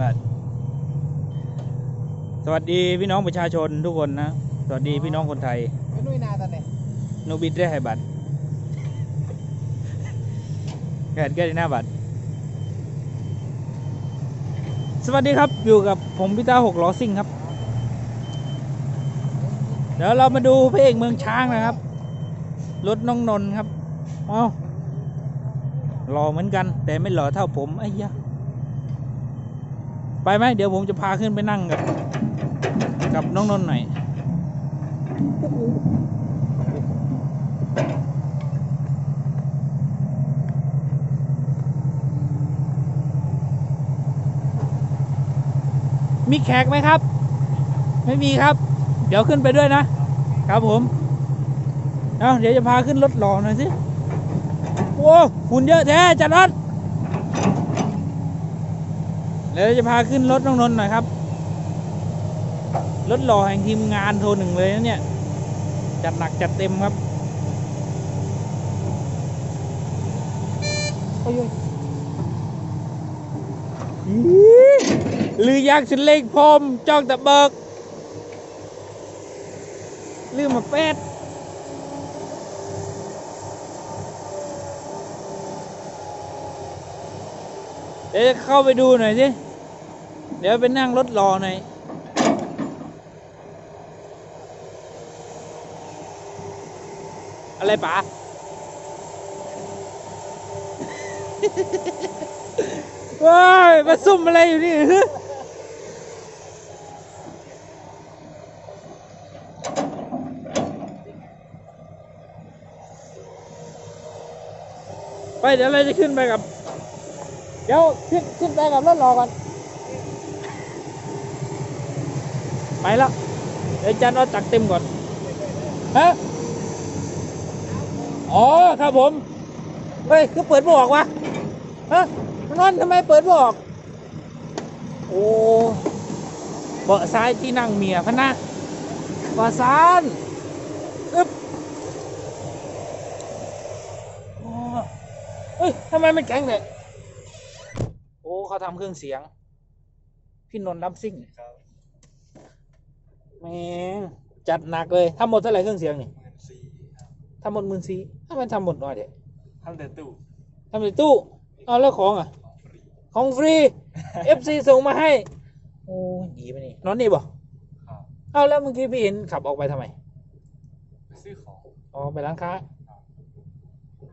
บัดสวัสดีพี่น้องประชาชนทุกคนนะ สวัสดีพี่น้องคนไทยไม่นุ้ยนาตอนไหนโนบิดได้ให้บัตรแกนแก้หน้าบัตรสวัสดีครับ อยู่กับผมพิต้าหกล้อซิ่งครับ เดี๋ยวเรามาดูพระเอกเมืองช้างนะครับ รถน้องนนท์ครับ เอาหล่อเหมือนกัน แต่ไม่หล่อเท่าผมไอ้ยะ ไปไหมเดี๋ยวผมจะพาขึ้นไปนั่งกับกับน้องนนท์หน่อยมีแขกไหมครับ ไม่มีครับ เดี๋ยวขึ้นไปด้วยนะ ครับผม เอาเดี๋ยวจะพาขึ้นรถหล่อหน่อยสิ โอ้หุ่นเยอะแท้จัดรถ ดี๋ยวจะพาขึ้นรถน้องนนท์หน่อยครับ รถหล่อแห่งทีมงานโทรหนึ่งเลยนะเนี่ย จัดหนักจัดเต็มครับโอ้ยอีหรือยักษ์ฉันเล็กพรมจ้องต่เบิก ลืมมาเป็ดเดี๋ยวจะเข้าไปดูหน่อยสิ เดี๋ยวไปนั่งรถรอหน่อยอะไรป๋าว้ายมาซุ่มอะไรอยู่นี่ไปเดี๋ยวเราจะขึ้นไปกับ เดี๋ยวขึ้นขึ้นไปกับรถรอก่อน ไปแล้วเดี๋ยวจันเอาตักเต็มก่อนฮะอ๋อครับผมเฮ้ยคือเปิดบออกวะฮะนอนทำไมเปิดบออก โอ้เบาะซ้ายที่นั่งเมียพะนะเบาซายอึ๊บโอ้เฮ้ยทำไมมันแข็งเลยโอ้เขาทำเครื่องเสียง พี่นนท์ดัมซิ่ง แหม่งจัดหนักเลยทำหมดเท่าไหร่เครื่องเสียงนี่หมื่นสี่ครับทำหมดหมื่นสี่ถ้ามันทำหมดน้อยเด็ทำแต่ตู้ทำในตู้เอาแล้วของอะ ของฟรี FC ส่งมาให้ โอ้ยดีไปนี่นอนนี่บ่ครับเอาแล้วเมื่อกี้พี่เห็นขับออกไปทำไมไปซื้อของอ๋อไปร้านค้า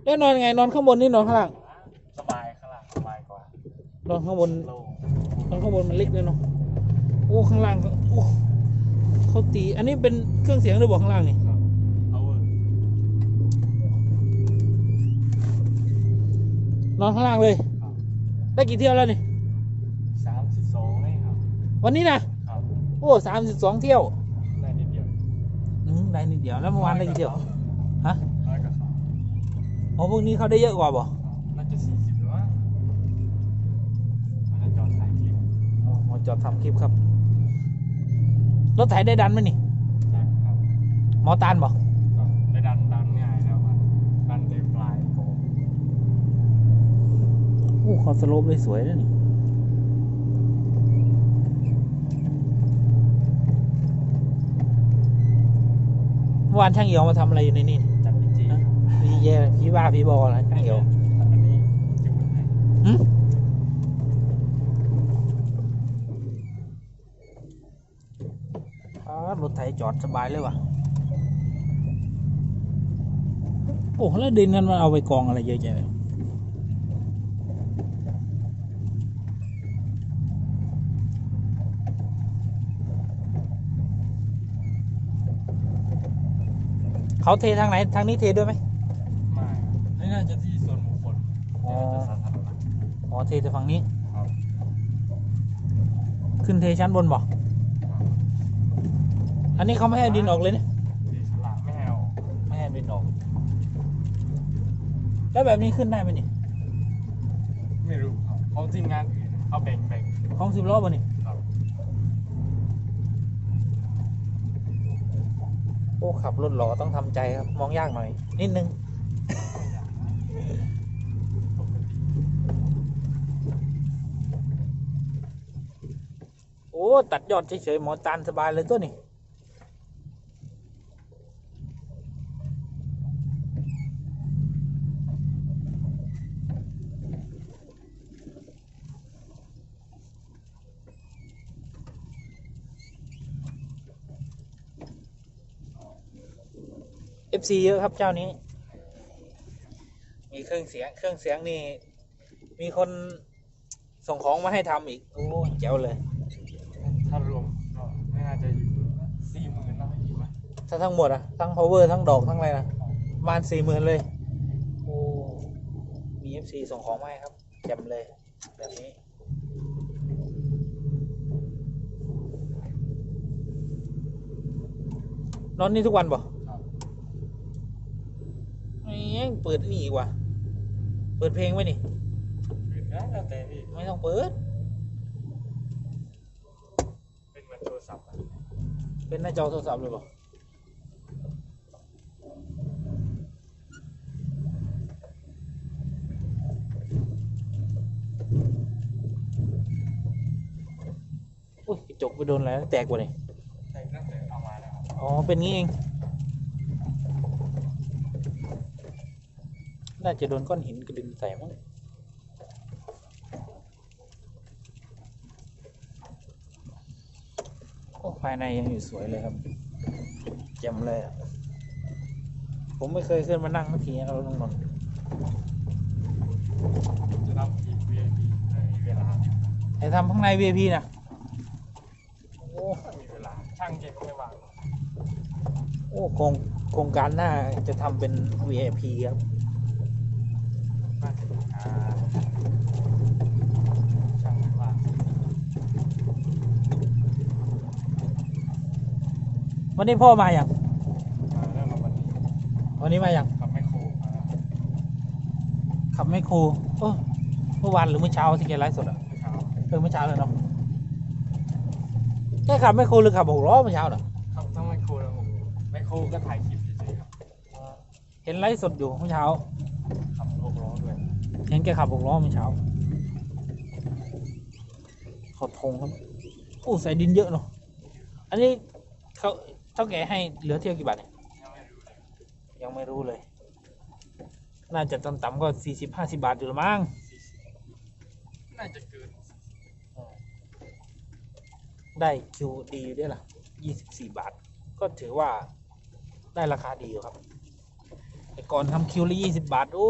แล้วนอนไงนอนข้างบนนี่นอนข้างล่างสบายข้างหลังสบายกว่านอนข้างบน โล่งนอนข้างบนมันเล็กเลยเนาะ โอ้ ข้างล่างก็โอ้ เขาตี อันนี้เป็นเครื่องเสียงหรือบอกข้างล่างนี่ครับเอาเวอร์นอนข้างล่างเลยครับได้กี่เที่ยวแล้วนี่สามสิบสองเลยครับ วันนี้นะครับโอ้สามสิบสองเที่ยว ได้นิดเดียวอืมได้นิดเดียว แล้วเมื่อวานได้กี่เที่ยว ฮะน้อยกว่าเขาอ๋อพวกนี้เขาได้เยอะกว่าบ่ครับน่าจะสี่สิบหรือว่ามันจะจอดถ่ายคลิปอ๋อมาจอดทำคลิปครับ รถไถได้ดันไหมนี่ใช่ครับหมอตานบอกก็ได้ดันดันง่ายแล้วครับดันเต็มปลายโกงโอ้คอสโลปเลยสวยเลยนี่เมื่อวานช่างเหี่ยวมาทำอะไรอยู่ในนี่จัดจริงฮะพี่แย่พี่ว่าพี่บออะไรช่างเหี่ยว อันนี้จูนให้ หึอ่า รถไถจอดสบายเลยว่ะ โอ้แล้วดินนั้นมันเอาไปกองอะไรเยอะแยะเลยเขาเททางไหน ทางนี้เทด้วยไหมไม่นี่น่าจะที่ส่วนบุคคลอ๋อจะสาธารณะอ๋อเทแต่ฝั่งนี้ครับขึ้นเทชั้นบนบอก อันนี้เขาไม่ให้ดินออกเลยเนี่ยที่ฉลากไม่ให้เอาไม่ให้ดินออก แล้วแบบนี้ขึ้นได้ไหมนี่ไม่รู้ครับของทีมงานอื่นเขาแบ่งแบ่งของสิบล้อป่ะนี่ครับโอ้ขับรถหล่อต้องทำใจครับ มองยากหน่อย นิดนึง ปกติอ้ ตัดยอดเฉยๆหมอตาลสบายเลยตัวนี้ เอฟซีเยอะครับเจ้านี้ มีเครื่องเสียงเครื่องเสียงนี่ มีคนส่งของมาให้ทำอีก โอ้เจ๋วเลย ถ้ารวมก็ไม่น่าจะอยู่สี่หมื่นนะอีกไหมถ้าทั้งหมดอะทั้ง power ทั้งดอกทั้งอะไรนะประมาณสี่หมื่นเลย โอ้ มี FC ส่งของมาให้ครับแจ่มเลย แบบนี้นอนนี่ทุกวันป่ะครับ เอ้ยเปิดนี่อีกว่ะเปิดเพลงไว้นี่อื่นได้แล้วแต่พี่ไม่ต้องเปิด เป็นเหมือนโทรศัพท์อะเป็นหน้าจอโทรศัพท์เลยป่ะอุ้ยกระจกไปโดนอะไรแตกกว่านี่แต่ตั้งแต่เอามาแล้วครับอ๋อเป็นงี้เอง น่าจะโดนก้อนหินกระดึงใส่มั้งโอ้ภายในยังอยู่สวยเลยครับแจ่มเลยอะผมไม่เคยขึ้นมานั่งสักทีนะเราต้องนอนจะทำอีก VIP ไม่มีเวลาไอ้ทำข้างใน VIP นะโอ้ไม่มีเวลาช่างเก่งไม่ว่างโอ้โครงโครงการหน้าจะทำเป็น VIP ครับ น่าจะมีงานช่างไม่ ว่างวันนี้พ่อมาอย่างมาแล้วมาวันนี้วันนี้มาอย่างกับแม่โคมาขับไม่ครูเออเมื่อวานหรือเมื่อเช้าที่แกไลฟ์สดอะเมื่อเช้าเออเมื่อเช้าเลยเนาะแกขับไม่ครูหรือขับหกล้อเมื่อเช้าเหรอครับต้องแม่โคแล้วผมแม่โคก็ถ่ายคลิปเฉยๆครับเห็นไลฟ์สดอยู่เมื่อเช้า ขับหกล้อด้วย เห็นแกขับหกล้อเมื่อเช้าเขอทงครับโอ้ใส่ดินเยอะเนาะอันนี้เขาเท่าแกให้เหลือเที่ยวกี่บาทเนี่ยยังไม่รู้เลยยังไม่รู้เลยน่าจะต่ำๆก็สี่สิบห้าสิบาทอยู่ละมั้งสี่สิบน่าจะเกินได้คิวดีอยู่ด้วยล่ะยี่สิบสี่บาท ก็ถือว่าได้ราคาดีอยู่ครับ แต่ก่อนทำคิวละยี่สิบาท โอ้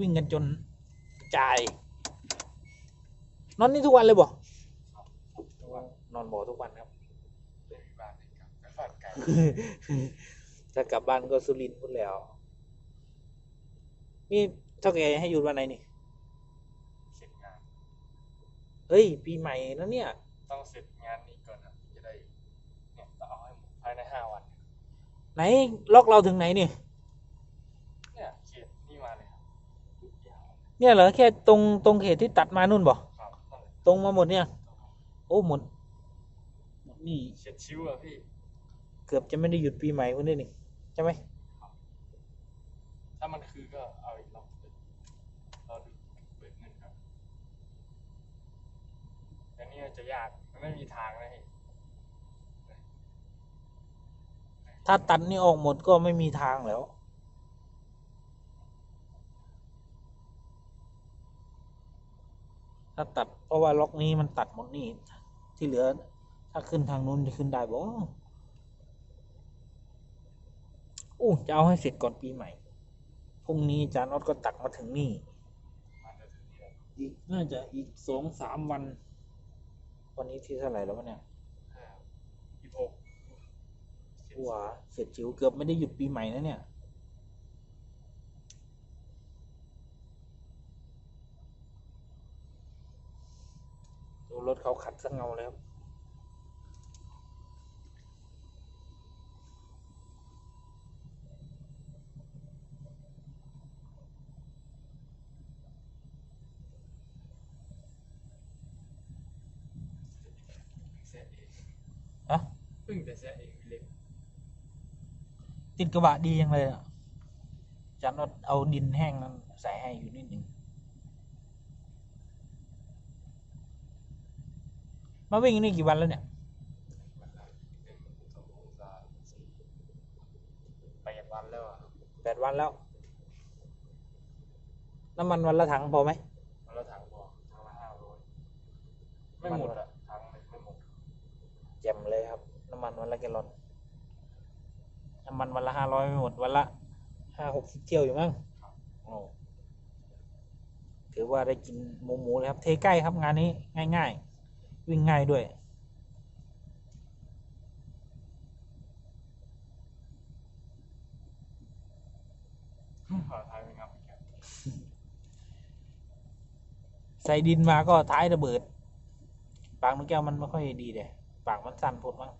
วิ่งกันจน จ่ายนอนนี่ทุกวันเลยบ่ทุกวันนอนบ่อทุกวันครับเลยมีบ้านให้กลับไปฝันไก่ถ้ากลับบ้านก็สุรินทร์พูดแล้วนี่เท่าแกให้หยุดวันไหนนี่เสร็จงานเฮ้ย ปีใหม่แล้วเนี่ย ต้องเสร็จงานนี้ก่อนนะจะได้เนี่ยต้องเอาให้หมดภายในห้าวัน ไหนล็อกเราถึงไหนนี่เนี่ยเขียนนี่มาเลยครับยาว เนี่ยเหรอแค่ตรงตรงเขตที่ตัดมานู่นบ่ครับนั่นแหละตรงมาหมดเนี่ย โอ้หมดหมดนี่เขียนชิวอะพี่ เกือบจะไม่ได้หยุดปีใหม่คนนี้นี่ใช่ไหมถ้ามันคือก็เอาอีกรอบหนึ่งเราดูเปิดเงินครับอันนี้มันจะยากมันไม่มีทางนะพี่ถ้าตัดนี่ออกหมดก็ไม่มีทางแล้ว ถ้าตัดเพราะว่าล็อกนี้มันตัดหมดนี่ที่เหลือ ถ้าขึ้นทางนู้นจะขึ้นได้บ่อู้จะเอาให้เสร็จก่อนปีใหม่พรุ่งนี้จานออดก็ตักมาถึงนี่มันจะถึงนี่แหละอีกน่าจะอีกสองสามวัน วันนี้ที่เท่าไหร่แล้ววะเนี่ยห้ายี่สิบหกเขียนว้าเสร็จจิ๋วเกือบไม่ได้หยุดปีใหม่นะเนี่ย ดูรถเขาขัดสงเงาเลยครับเสียเองฮะเพิ่งแต่เสียเองเล็กติดกระบะดียังเลยอะจานอดเอาดินแห้งนั้นใส่ให้อยู่นิดหนึ่ง มาวิ่งนี่กี่วันแล้วเนี่ยแปดวันแล้วแปดวันแล้ว น้ำมันวันละถังพอไหมวันละถังพอถังละห้าร้อยไม่หมดอะถังไม่หมดเจ็มเลยครับ น้ำมันวันละแกลลอน น้ำมันวันละห้าร้อยไม่หมดวันละห้าหกสิบเที่ยวอยู่มั้งโอ้ถือว่าได้กินหมูหมูเลยครับ เทใกล้ครับงานนี้ง่าย ๆ วิ่งง่ายด้วยขอท้ายเป็นครับแกใส่ดินมาก็ท้ายระเบิด ปากนกแก้วมันไม่ค่อยดีเลยปากมันสั้นพดมั้ง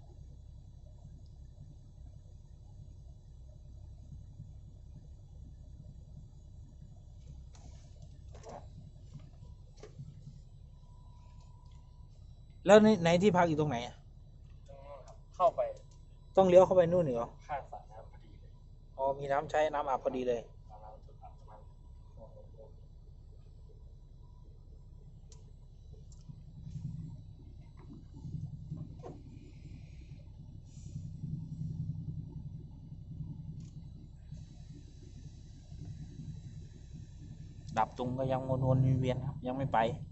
แล้วในไหนที่พักอยู่ตรงไหนอะตรงนู้นครับเข้าไปต้องเลี้ยวเข้าไปนู่นเหรอข้างสระน้ำพอดีเลยอ๋อมีน้ำใช้น้ำอาบพอดีเลยสระน้ำจุดอาบน้ำดับตุงก็ยังวนวนๆเวียนๆครับยังไม่ไปไป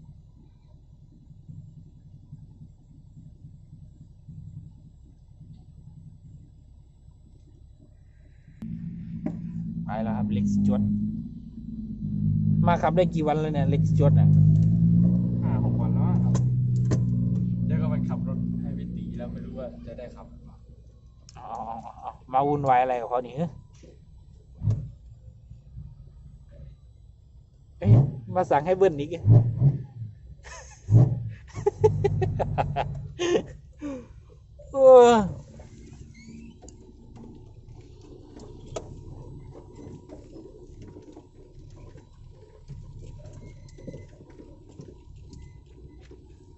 ขับได้กี่วันแล้วเนี่ยเล็กสจวดเนี่ยห้าหกวันแล้วอะครับเดี๋ยวก็ไปขับรถให้พี่ตีแล้วไม่รู้ว่าจะได้ขับหรือเปล่าอ๋ออ๋อมาวุ่นวายอะไรกับเขานี่เอ้ยมาสั่งให้เบิ้ลอีกเออ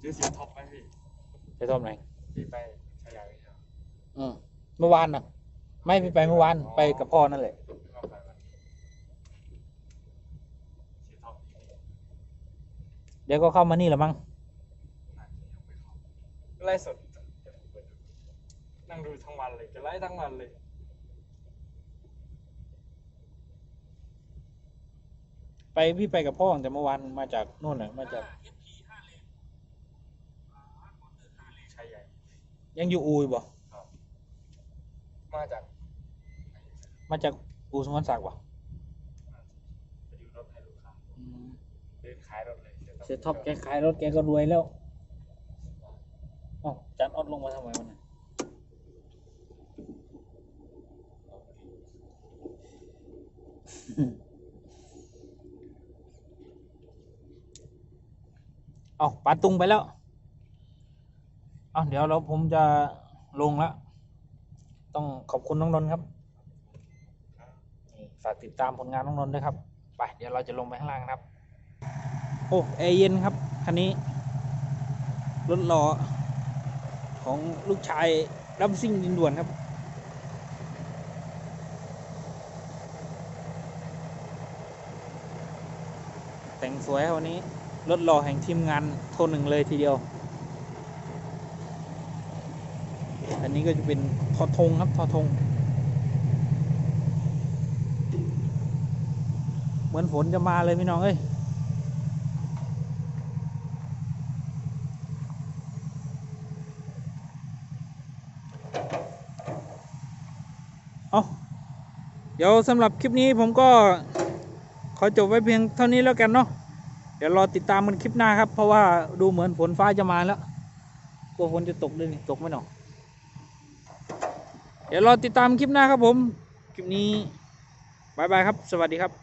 ซื้อเสียท็อปไหมพี่ไปทำไหนพี่ไปชายาวิทยาอืมเมื่อวานน่ะไม่พี่ไปเมื่อวานไปกับพ่อนั่นแหละก็ไปวันนี้เสียท็อปนี่เดี๋ยวก็เข้ามานี่แหละมั้งน่าจะยังไม่เข้าไล่สดเดี๋ยวผมไปดูนั่งดูทั้งวันเลยจะไล่ทั้งวันเลยไปพี่ไปกับพ่อตั้งแต่เมื่อวานมาจากนู่นน่ะมาจากชายใหญ่ ยังอยู่อูยบ่มาจากมาจากอูสมวนศักดิ์บ่ไปดูรถให้ลูกค้าเดินขายรถเลยเสียท็อปแกขายรถแกก็รวยแล้วอ๋อจันออดลงมาทำไมวะเนี่ยเอาปาตุงไปแล้วเอาเดี๋ยวเราผมจะลงแล้วต้องขอบคุณน้องนนท์ครับฝากติดตามผลงานน้องนนท์ด้วยครับไปเดี๋ยวเราจะลงไปข้างล่างครับ โอ้แอร์เย็นครับคันนี้รถหล่อของลูกชายรับซิ่งดินด่วนครับ แต่งสวยครับวันนี้รถหล่อแห่งทีมงานโทนหนึ่งเลยทีเดียว อั นี้ก็จะเป็นทอทงครับทอทง เหมือนฝนจะมาเลยพี่น้องเอ้ยเอาเดี๋ยวสำหรับคลิปนี้ผมก็ขอจบไว้เพียงเท่านี้แล้วกันเนาะเดี๋ยวรอติดตามกันคลิปหน้าครับ เพราะว่าดูเหมือนฝนฟ้าจะมาแล้วกลัวฝนจะตกด้วยนี่ตกไหมเนาะ ดี๋ยวรอติดตามคลิปหน้าครับผม คลิปนี้บายบายครับ สวัสดีครับ